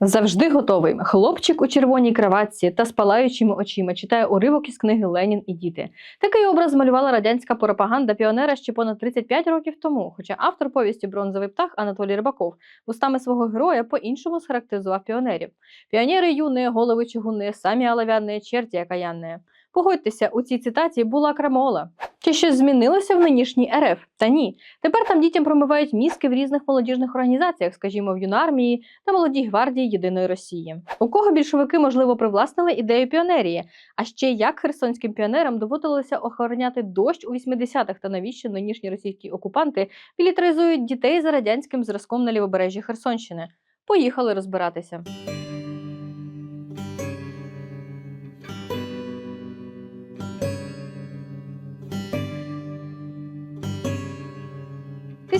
Завжди готовий. Хлопчик у червоній краватці та з палаючими очима читає уривок із книги Ленін і діти. Такий образ малювала радянська пропаганда піонера ще понад 35 років тому. Хоча автор повісті Бронзовий птах Анатолій Рибаков устами свого героя по-іншому схарактеризував піонерів. Піонери юні, голови чугуни, самі алавяне, черті окаянні. Погодьтеся, у цій цитаті була крамола. Чи щось змінилося в нинішній РФ? Та ні. Тепер там дітям промивають мізки в різних молодіжних організаціях, скажімо, в юнармії та молодій гвардії Єдиної Росії. У кого більшовики, можливо, привласнили ідею піонерії, а ще як херсонським піонерам доводилося охороняти дощ у 80-х та навіщо нинішні російські окупанти мілітаризують дітей за радянським зразком на лівобережжі Херсонщини. Поїхали розбиратися. –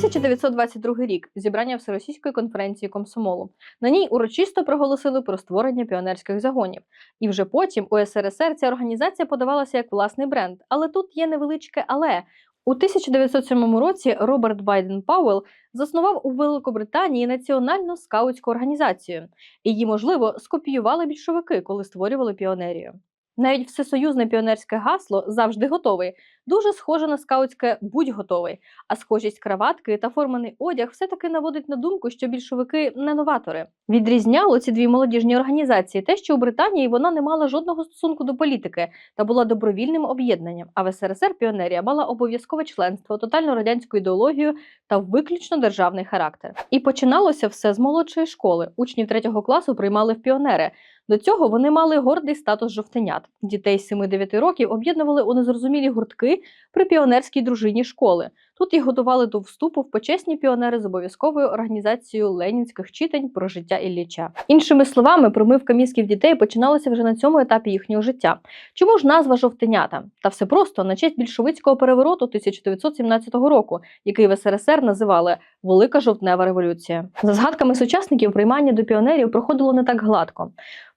1922 рік зібрання Всеросійської конференції комсомолу. На ній урочисто проголосили про створення піонерських загонів. І вже потім у СРСР ця організація подавалася як власний бренд. Але тут є невеличке але. У 1907 році Роберт Байден Пауелл заснував у Великобританії національну скаутську організацію. Її, можливо, скопіювали більшовики, коли створювали піонерію. Навіть всесоюзне піонерське гасло завжди готовий. Дуже схоже на скаутське будь готовий, а схожість краватки та форманий одяг все-таки наводить на думку, що більшовики не новатори. Відрізняло ці дві молодіжні організації те, що у Британії вона не мала жодного стосунку до політики та була добровільним об'єднанням. А в СРСР піонерія мала обов'язкове членство, тотальну радянську ідеологію та виключно державний характер. І починалося все з молодшої школи. Учнів третього класу приймали в піонери. До цього вони мали гордий статус жовтенят. Дітей 7-9 років об'єднували у незрозумілі гуртки при піонерській дружині школи. Тут їх готували до вступу в почесні піонери з обов'язковою організацією ленінських читань про життя Ілліча. Іншими словами, промивка мізків дітей починалася вже на цьому етапі їхнього життя. Чому ж назва жовтенята? Та все просто на честь більшовицького перевороту 1917 року, який в СРСР називали Велика жовтнева революція. За згадками сучасників, приймання до піонерів проходило не так гладко.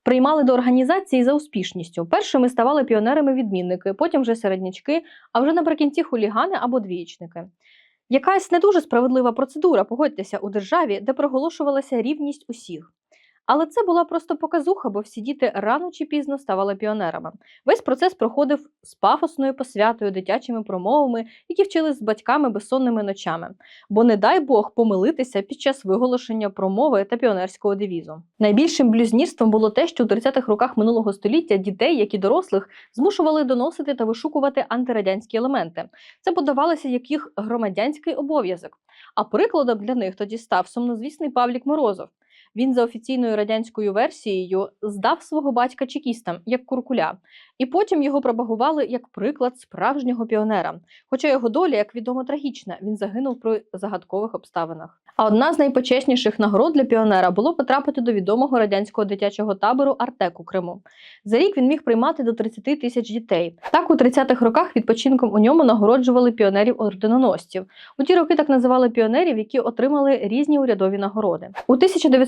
Приймали до організації за успішністю. Першими ставали піонерами-відмінники, потім вже середнячки, а вже наприкінці хулігани або двієчники. Якась не дуже справедлива процедура, погодьтеся, у державі, де проголошувалася рівність усіх. Але це була просто показуха, бо всі діти рано чи пізно ставали піонерами. Весь процес проходив з пафосною посвятою, дитячими промовами, які вчили з батьками безсонними ночами. Бо не дай Бог помилитися під час виголошення промови та піонерського девізу. Найбільшим блюзнірством було те, що у 30-х роках минулого століття дітей, як і дорослих, змушували доносити та вишукувати антирадянські елементи. Це подавалося як їх громадянський обов'язок. А прикладом для них тоді став сумнозвісний Павлік Морозов. Він за офіційною радянською версією здав свого батька чекістам як куркуля, і потім його пропагували як приклад справжнього піонера. Хоча його доля, як відомо, трагічна, він загинув при загадкових обставинах. А одна з найпочесніших нагород для піонера було потрапити до відомого радянського дитячого табору Артек у Криму. За рік він міг приймати до 30 тисяч дітей. Так у 30-х роках відпочинком у ньому нагороджували піонерів орденоносців. У ті роки так називали піонерів, які отримали різні урядові нагороди. У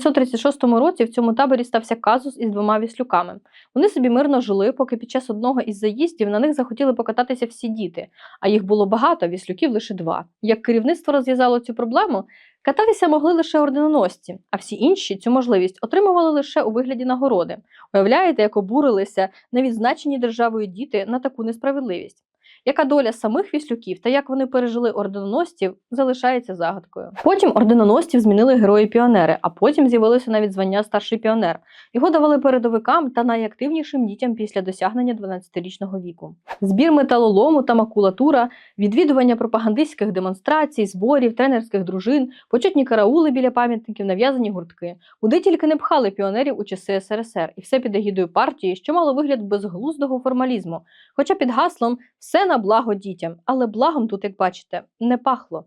1936 році в цьому таборі стався казус із двома віслюками. Вони собі мирно жили, поки під час одного із заїздів на них захотіли покататися всі діти, а їх було багато, віслюків лише два. Як керівництво розв'язало цю проблему, кататися могли лише орденоносці, а всі інші цю можливість отримували лише у вигляді нагороди. Уявляєте, як обурилися невідзначені державою діти на таку несправедливість. Яка доля самих віслюків та як вони пережили орденоносців, залишається загадкою. Потім орденоносців змінили герої-піонери, а потім з'явилося навіть звання старший піонер. Його давали передовикам та найактивнішим дітям після досягнення 12-річного віку. Збір металолому та макулатура, відвідування пропагандистських демонстрацій, зборів, тренерських дружин, почетні караули біля пам'ятників, нав'язані гуртки. Куди тільки не пхали піонерів у часи СРСР, і все під егідою партії, що мало вигляд безглуздого формалізму, хоча під гаслом все на благо дітям, але благом тут, як бачите, не пахло.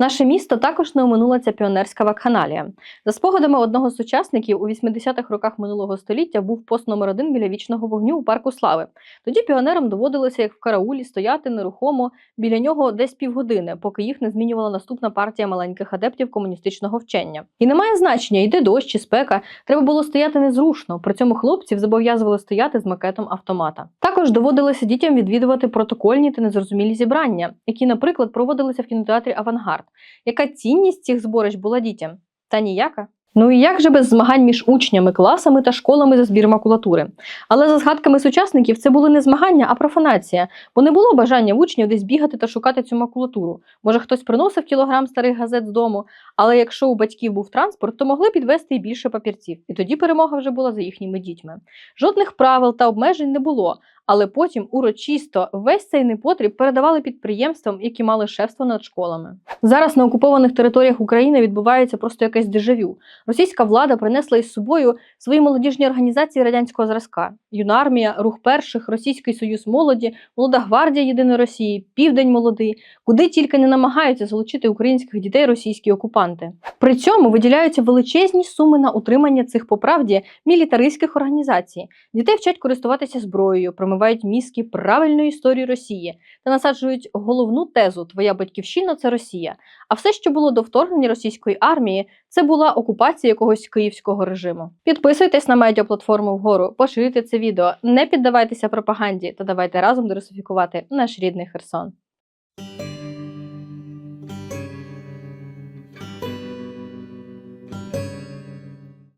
Наше місто також не оминула ця піонерська вакханалія. За спогадами одного з сучасників, у 80-х роках минулого століття був пост номер один біля вічного вогню у парку слави. Тоді піонерам доводилося, як в караулі, стояти нерухомо біля нього десь півгодини, поки їх не змінювала наступна партія маленьких адептів комуністичного вчення. І немає значення, йде дощ чи спека. Треба було стояти незрушно. При цьому хлопців зобов'язували стояти з макетом автомата. Також доводилося дітям відвідувати протокольні та незрозумілі зібрання, які, наприклад, проводилися в кінотеатрі Авангард. Яка цінність цих зборищ була дітям? Та ніяка. Ну і як же без змагань між учнями, класами та школами за збір макулатури? Але за згадками сучасників це були не змагання, а профанація, бо не було бажання учнів десь бігати та шукати цю макулатуру. Може, хтось приносив кілограм старих газет з дому, але якщо у батьків був транспорт, то могли підвести і більше папірців, і тоді перемога вже була за їхніми дітьми. Жодних правил та обмежень не було, але потім урочисто весь цей непотріб передавали підприємствам, які мали шефство над школами. Зараз на окупованих територіях України відбувається просто якесь дежавю. Російська влада принесла із собою свої молодіжні організації радянського зразка: Юнармія, Рух перших, Російський Союз молоді, Молода гвардія Єдиної Росії, Південь молодий, куди тільки не намагаються залучити українських дітей російські окупанти. При цьому виділяються величезні суми на утримання цих по правді мілітаристських організацій. Дітей вчать користуватися зброєю, промивають мізки правильної історії Росії та насаджують головну тезу Твоя батьківщина це Росія. А все, що було до вторгнення російської армії, це була окупація якогось київського режиму. Підписуйтесь на медіаплатформу вгору, поширюйте це відео, не піддавайтеся пропаганді та давайте разом дерусифікувати наш рідний Херсон.